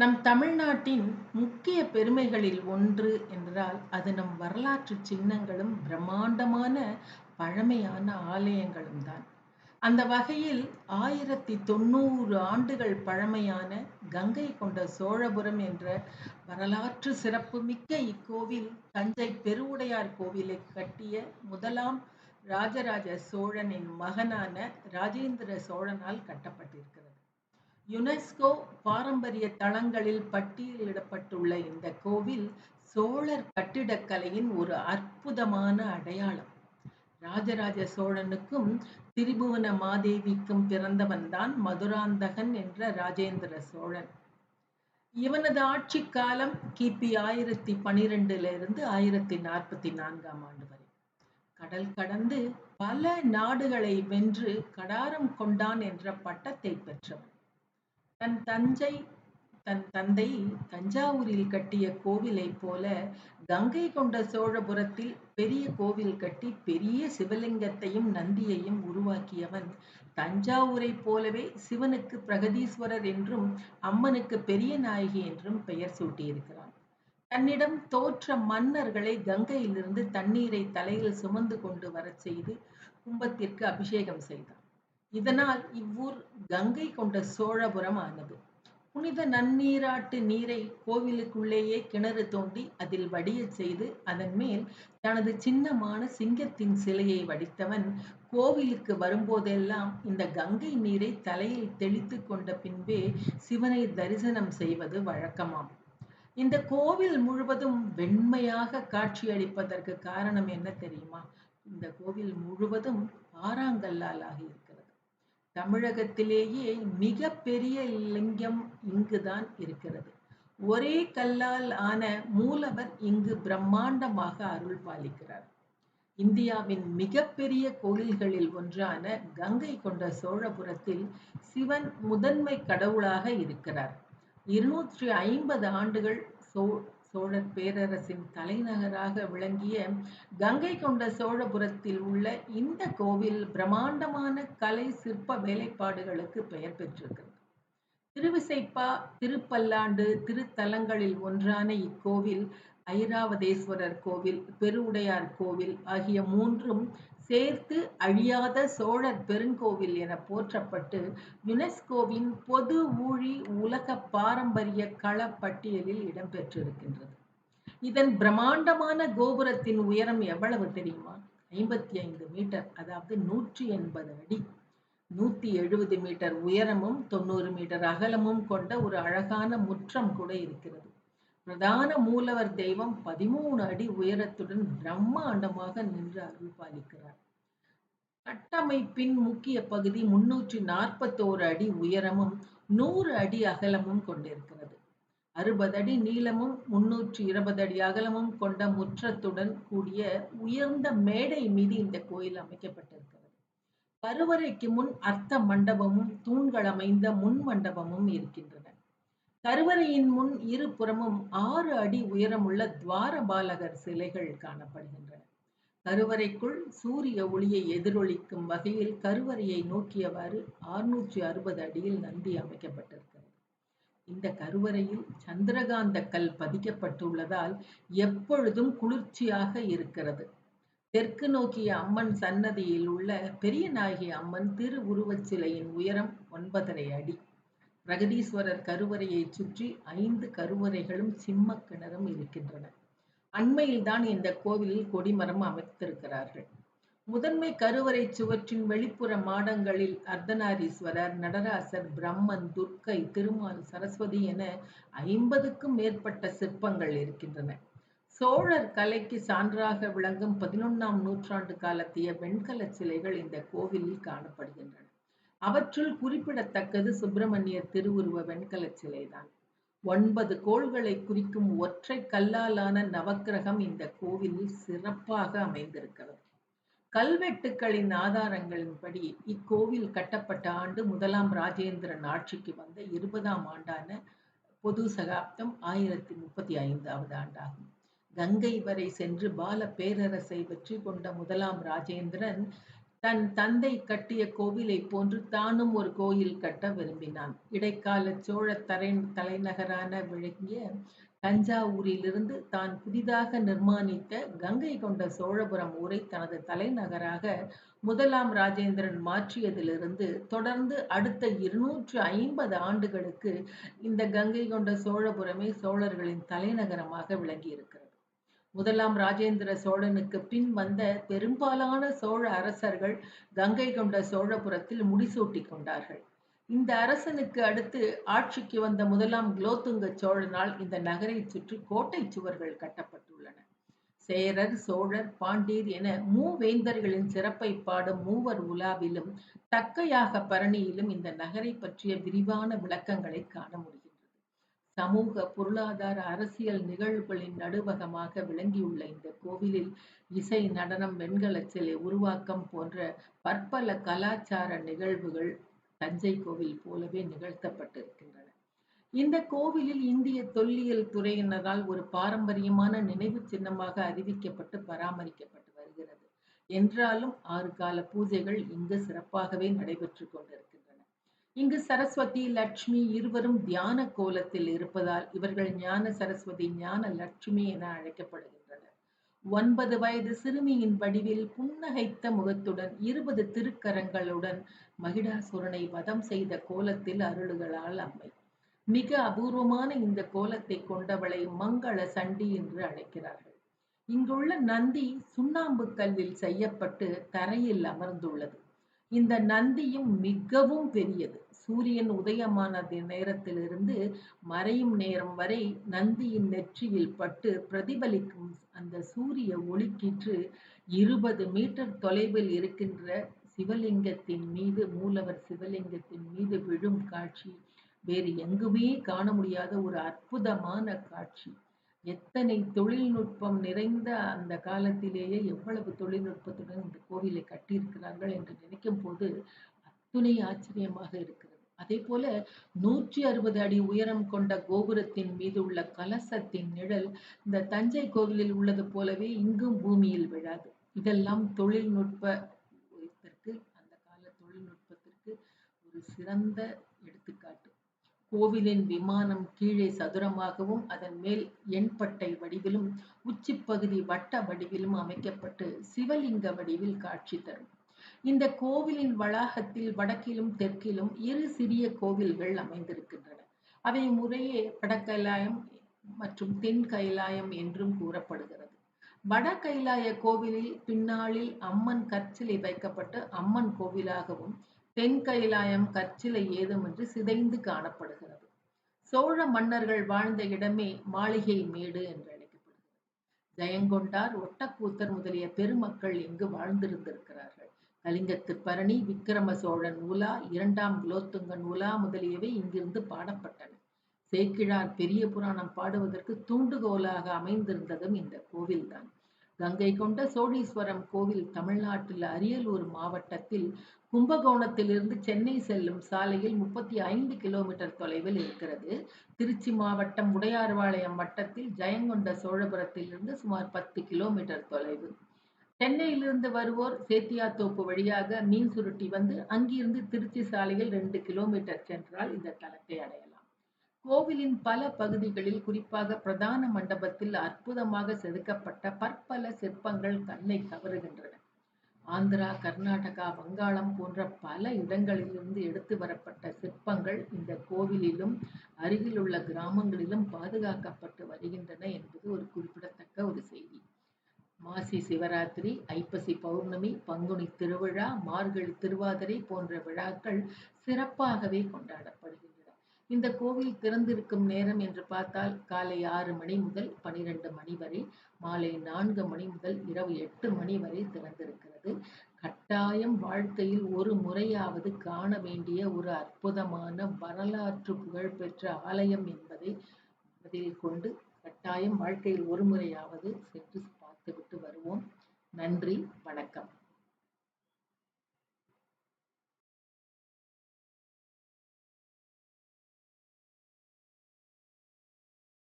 நம் தமிழ்நாட்டின் முக்கிய பெருமைகளில் ஒன்று என்றால் அது நம் வரலாற்று சின்னங்களும் பிரம்மாண்டமான பழமையான ஆலயங்களும் தான். அந்த வகையில் ஆயிரத்தி தொண்ணூறு ஆண்டுகள் பழமையான கங்கை கொண்ட சோழபுரம் என்ற வரலாற்று சிறப்புமிக்க இக்கோவில் தஞ்சை பெருவுடையார் கோவிலை கட்டிய முதலாம் ராஜராஜ சோழனின் மகனான ராஜேந்திர சோழனால் கட்டப்பட்டிருக்கிறது. யுனெஸ்கோ பாரம்பரிய தளங்களில் பட்டியலிடப்பட்டுள்ள இந்த கோவில் சோழர் கட்டிடக்கலையின் ஒரு அற்புதமான அடையாளம். ராஜராஜ சோழனுக்கும் திரிபுவன மாதேவிக்கும் பிறந்தவன்தான் மதுராந்தகன் என்ற ராஜேந்திர சோழன். இவனது ஆட்சி காலம் கிபி ஆயிரத்தி பனிரெண்டுல இருந்து ஆயிரத்தி நாற்பத்தி நான்காம் ஆண்டு வரை. கடல் கடந்து பல நாடுகளை வென்று கடாரம் கொண்டான் என்ற பட்டத்தை பெற்றவன். தன் தஞ்சை தன் தந்தை தஞ்சாவூரில் கட்டிய கோவிலைப் போல கங்கை கொண்ட சோழபுரத்தில் பெரிய கோவில் கட்டி பெரிய சிவலிங்கத்தையும் நந்தியையும் உருவாக்கியவன் தஞ்சாவூரைப் போலவே சிவனுக்கு பிரகதீஸ்வரர் என்றும் அம்மனுக்கு பெரிய நாயகி என்றும் பெயர் சூட்டியிருக்கிறான். தன்னிடம் தோற்ற மன்னர்களை கங்கையிலிருந்து தண்ணீரை தலையில் சுமந்து கொண்டு வரச் செய்து கும்பத்திற்கு அபிஷேகம் செய்தான். இதனால் இவ்வூர் கங்கை கொண்ட சோழபுரம் ஆனது. புனித நன்னீராட்டு நீரை கோவிலுக்குள்ளேயே கிணறு தோண்டி அதில் வடியச் செய்து அதன் மேல் தனது சின்னமான சிங்கத்தின் சிலையை வடித்தவன் கோவிலுக்கு வரும்போதெல்லாம் இந்த கங்கை நீரை தலையில் தெளித்து கொண்ட பின்பே சிவனை தரிசனம் செய்வது வழக்கமாம். இந்த கோவில் முழுவதும் வெண்மையாக காட்சியளிப்பதற்கு காரணம் என்ன தெரியுமா? இந்த கோவில் முழுவதும் ஆறாங்கல்லால் ஆகியிருக்கும் தமிழகத்திலேயே மிக பெரிய லிங்கம் இங்குதான் இருக்கிறது. ஒரே கல்லால் ஆன மூலவர் இங்கு பிரம்மாண்டமாக அருள் பாலிக்கிறார். இந்தியாவின் மிகப்பெரிய கோயில்களில் ஒன்றான கங்கை கொண்ட சோழபுரத்தில் சிவன் முதன்மை கடவுளாக இருக்கிறார். இருநூற்றி ஐம்பது ஆண்டுகள் சோ சோழர் பேரரசின் தலைநகராக விளங்கிய கங்கை கொண்ட சோழபுரத்தில் உள்ள இந்த கோவில் பிரம்மாண்டமான கலை சிற்ப வேலைப்பாடுகளுக்கு பெயர் பெற்றிருக்கிறது. திருவிசைப்பா திருப்பல்லாண்டு திருத்தலங்களில் ஒன்றான இக்கோவில் ஐராவதேஸ்வரர் கோவில் பெருவுடையார் கோவில் ஆகிய மூன்றும் சேர்த்து அழியாத சோழர் பெருங்கோவில் என போற்றப்பட்டு யுனெஸ்கோவின் பொது ஊழி உலக பாரம்பரிய கள பட்டியலில் இடம்பெற்றிருக்கின்றது. இதன் பிரம்மாண்டமான கோபுரத்தின் உயரம் எவ்வளவு தெரியுமா? ஐம்பத்தி ஐந்து மீட்டர் அதாவது நூற்றி எண்பது அடி. நூத்தி எழுபது மீட்டர் உயரமும் தொண்ணூறு மீட்டர் அகலமும் கொண்ட ஒரு அழகான முற்றம் கூட இருக்கிறது. பிரதான மூலவர் தெய்வம் பதிமூணு அடி உயரத்துடன் பிரம்மாண்டமாக நின்று அருள் பாலிக்கிறார் கட்டமைப்பின் முக்கிய பகுதி முன்னூற்றி நாற்பத்தோரு அடி உயரமும் நூறு அடி அகலமும் கொண்டிருக்கிறது. அறுபது அடி நீளமும் முன்னூற்றி இருபது அடி அகலமும் கொண்ட முற்றத்துடன் கூடிய உயர்ந்த மேடை மீது இந்த கோயில் அமைக்கப்பட்டிருக்கிறது. கருவறைக்கு முன் அர்த்த மண்டபமும் தூண்கள் அமைந்த முன் மண்டபமும் இருக்கின்றன. கருவறையின் முன் இருபுறமும் ஆறு அடி உயரமுள்ள துவாரபாலகர் சிலைகள் காணப்படுகின்றன. கருவறைக்குள் சூரிய ஒளியை எதிரொலிக்கும் வகையில் கருவறையை நோக்கியவாறு ஆறுநூற்றி அறுபது அடியில் நந்தி அமைக்கப்பட்டிருக்கிறது. இந்த கருவறையில் சந்திரகாந்த கல் பதிக்கப்பட்டுள்ளதால் எப்பொழுதும் குளிர்ச்சியாக இருக்கிறது. தெற்கு நோக்கிய அம்மன் சன்னதியில் உள்ள பெரிய நாயகி அம்மன் திருவுருவச் சிலையின் உயரம் ஒன்பதரை அடி. பிரகதீஸ்வரர் கருவறையை சுற்றி ஐந்து கருவறைகளும் சிம்ம கிணறும் இருக்கின்றன. அண்மையில் தான் இந்த கோவிலில் கொடிமரம் அமைத்திருக்கிறார்கள். முதன்மை கருவறை சுவற்றின் வெளிப்புற மாடங்களில் அர்த்தநாரீஸ்வரர் நடராசர் பிரம்மன் துர்க்கை திருமால் சரஸ்வதி என ஐம்பதுக்கும் மேற்பட்ட சிற்பங்கள் இருக்கின்றன. சோழர் கலைக்கு சான்றாக விளங்கும் பதினொன்னாம் நூற்றாண்டு காலத்திய வெண்கல சிலைகள் இந்த கோவிலில் காணப்படுகின்றன. அவற்றுள் குறிப்பிடத்தக்கது சுப்பிரமணியர் திருவுருவ வெண்கல சிலைதான். ஒன்பது கோள்களை குறிக்கும் ஒற்றை கல்லாலான நவக்கிரகம் இந்த கோவிலில் சிறப்பாக அமைந்திருக்கிறது. கல்வெட்டுக்களின் ஆதாரங்களின்படி இக்கோவில் கட்டப்பட்ட ஆண்டு முதலாம் ராஜேந்திரன் ஆட்சிக்கு வந்த இருபதாம் ஆண்டான பொது சகாப்தம் ஆயிரத்தி முப்பத்தி ஐந்தாவது ஆண்டாகும். கங்கை வரை சென்று பால பேரரசை வெற்றி கொண்ட முதலாம் ராஜேந்திரன் தன் தந்தை கட்டிய கோவிலைப் போன்று தானும் ஒரு கோயில் கட்ட விரும்பினான். இடைக்கால சோழ தரை தலைநகரான விளங்கிய தஞ்சாவூரிலிருந்து தான் புதிதாக நிர்மாணித்த கங்கை கொண்ட சோழபுரம் ஊரை தனது தலைநகராக முதலாம் ராஜேந்திரன் மாற்றியதிலிருந்து தொடர்ந்து அடுத்த இருநூற்று ஐம்பது ஆண்டுகளுக்கு இந்த கங்கை கொண்ட சோழபுரமே சோழர்களின் தலைநகரமாக விளங்கியிருக்கிறது. முதலாம் ராஜேந்திர சோழனுக்கு பின் வந்த பெரும்பாலான சோழ அரசர்கள் கங்கை கொண்ட சோழபுரத்தில் முடிசூட்டிக் கொண்டார்கள். இந்த அரசனுக்கு அடுத்து ஆட்சிக்கு வந்த முதலாம் குலோத்துங்க சோழனால் இந்த நகரைச் சுற்றி கோட்டைச் சுவர்கள் கட்டப்பட்டுள்ளன. சேரர், சோழர், பாண்டியர் என மூவேந்தர்களின் சிறப்பைப் பாடும் மூவர் உலாவிலும், தக்கையாக பரணியிலும் இந்த நகரைப் பற்றிய விரிவான விளக்கங்களை காண முடியும் சமூக, பொருளாதார, அரசியல் நிகழ்வுகளின் நடுவகமாக விளங்கியுள்ள இந்த கோவிலில் இசை, நடனம், வெண்கலச் சிலை உருவாக்கம் போன்ற பற்பல கலாச்சார நிகழ்வுகள் தஞ்சை கோவில் போலவே நிகழ்த்தப்பட்டிருக்கின்றன. இந்த கோவிலில் இந்திய தொல்லியல் துறையினரால் ஒரு பாரம்பரியமான நினைவுச் சின்னமாக அறிவிக்கப்பட்டு பராமரிக்கப்பட்டு வருகிறது. என்றாலும் ஆறு கால பூஜைகள் இங்கு சிறப்பாகவே நடைபெற்றுக் கொண்டிருக்கிறது. இங்கு சரஸ்வதி, லட்சுமி இருவரும் தியான கோலத்தில் இருப்பதால் இவர்கள் ஞான சரஸ்வதி, ஞான லட்சுமி என அழைக்கப்படுகின்றனர். ஒன்பது வயது சிறுமியின் வடிவில் புன்னகைத்த முகத்துடன் இருபது திருக்கரங்களுடன் மகிடாசுரனை வதம் செய்த கோலத்தில் அருள்களால் அம்மை. மிக அபூர்வமான இந்த கோலத்தை கொண்டவளை மங்கள சண்டி என்று அழைக்கிறார்கள். இங்குள்ள நந்தி சுண்ணாம்புக் கல்லில் செய்யப்பட்டு தரையில் அமர்ந்துள்ளது. இந்த நந்தியும் மிகவும் பெரியது. சூரியன் உதயமான நேரத்திலிருந்து மறையும் நேரம் வரை நந்தியின் நெற்றியில் பட்டு பிரதிபலிக்கும் அந்த சூரிய ஒளிக்கீற்று இருபது மீட்டர் தொலைவில் இருக்கின்ற சிவலிங்கத்தின் மீது மூலவர் சிவலிங்கத்தின் மீது விழும் காட்சி வேறு எங்குமே காண முடியாத ஒரு அற்புதமான காட்சி. எத்தனை தொழில்நுட்பம் நிறைந்த அந்த காலத்திலேயே எவ்வளவு தொழில்நுட்பத்துடன் இந்த கோவிலை கட்டியிருக்கிறார்கள் என்று நினைக்கும் போது அத்துணை ஆச்சரியமாக இருக்கிறது. அதே போல நூற்றி அறுபது அடி உயரம் கொண்ட கோபுரத்தின் மீது உள்ள கலசத்தின் நிழல் இந்த தஞ்சை கோவிலில் உள்ளது போலவே இங்கும் பூமியில் விழாது. இதெல்லாம் தொழில்நுட்பத்திற்கு அந்த கால தொழில்நுட்பத்திற்கு ஒரு சிறந்த எடுத்துக்காட்டு. கோவிலின் விமானம் கீழே சதுரமாகவும், அதன் மேல் எண்பட்டை வடிவிலும், உச்சிப்பகுதி வட்ட வடிவிலும் அமைக்கப்பட்டு சிவலிங்க வடிவில் காட்சி தரும். இந்த கோவிலின் வளாகத்தில் வடக்கிலும், தெற்கிலும் இரு சிறிய கோவில்கள் அமைந்திருக்கின்றன. அவை முறையே வடகைலாயம் மற்றும் தென் கைலாயம் என்றும் கூறப்படுகிறது. வட கைலாய கோவிலில் பின்னாளில் அம்மன் கற்சிலை வைக்கப்பட்டு அம்மன் கோவிலாகவும், தென் கைலாயம் கற்சிலை ஏதுமின்றி சிதைந்து காணப்படுகிறது. சோழ மன்னர்கள் வாழ்ந்த இடமே மாளிகை மேடு என்று அழைக்கப்படுகிறது. ஜெயங்கொண்டார், ஒட்டக்கூத்தர் முதலிய பெருமக்கள் இங்கு வாழ்ந்திருந்திருக்கிறார்கள். கலிங்கத்துப் பரணி, விக்கிரம சோழன் உலா, இரண்டாம் குலோத்துங்கன் உலா முதலியவை இங்கிருந்து பாடப்பட்டன. சேக்கிழார் பெரிய புராணம் பாடுவதற்கு தூண்டுகோலாக அமைந்திருந்ததும் இந்த கோவில்தான். கங்கை கொண்ட சோழீஸ்வரம் கோவில் தமிழ்நாட்டில் அரியலூர் மாவட்டத்தில் கும்பகோணத்திலிருந்து சென்னை செல்லும் சாலையில் முப்பத்தி ஐந்து கிலோமீட்டர் தொலைவில் இருக்கிறது. திருச்சி மாவட்டம் உடையார்பாளையம் வட்டத்தில் ஜெயங்கொண்ட சோழபுரத்திலிருந்து சுமார் பத்து கிலோமீட்டர் தொலைவு. சென்னையிலிருந்து வருவோர் சேத்தியாத்தோப்பு வழியாக மீன் சுருட்டி வந்து அங்கிருந்து திருச்சி சாலையில் ரெண்டு கிலோமீட்டர் சென்றால் இந்த தலத்தை அடையலாம். கோவிலின் பல பகுதிகளில் குறிப்பாக பிரதான மண்டபத்தில் அற்புதமாக செதுக்கப்பட்ட பற்பல சிற்பங்கள் கண்ணை கவருகின்றன. ஆந்திரா, கர்நாடகா, வங்காளம் போன்ற பல இடங்களிலிருந்து எடுத்து வரப்பட்ட சிற்பங்கள் இந்த கோவிலிலும், அருகிலுள்ள கிராமங்களிலும் பாதுகாக்கப்பட்டு வருகின்றன என்பது ஒரு குறிப்பிடத்தக்க ஒரு செய்தி. மாசி சிவராத்திரி, ஐப்பசி பௌர்ணமி, பங்குனி திருவிழா, மார்கழி திருவாதிரை போன்ற விழாக்கள் சிறப்பாகவே கொண்டாடப்படுகின்றன. இந்த கோவில் திறந்திருக்கும் நேரம் என்று பார்த்தால் காலை ஆறு மணி முதல் பனிரெண்டு மணி வரை, மாலை நான்கு மணி முதல் இரவு எட்டு மணி வரை திறந்திருக்கிறது. கட்டாயம் வாழ்க்கையில் ஒரு முறையாவது காண வேண்டிய ஒரு அற்புதமான வரலாற்று புகழ்பெற்ற ஆலயம் என்பதை மனதில் கொண்டு கட்டாயம் வாழ்க்கையில் ஒரு முறையாவது சென்று பார்த்துவிட்டு வருவோம். நன்றி, வணக்கம்.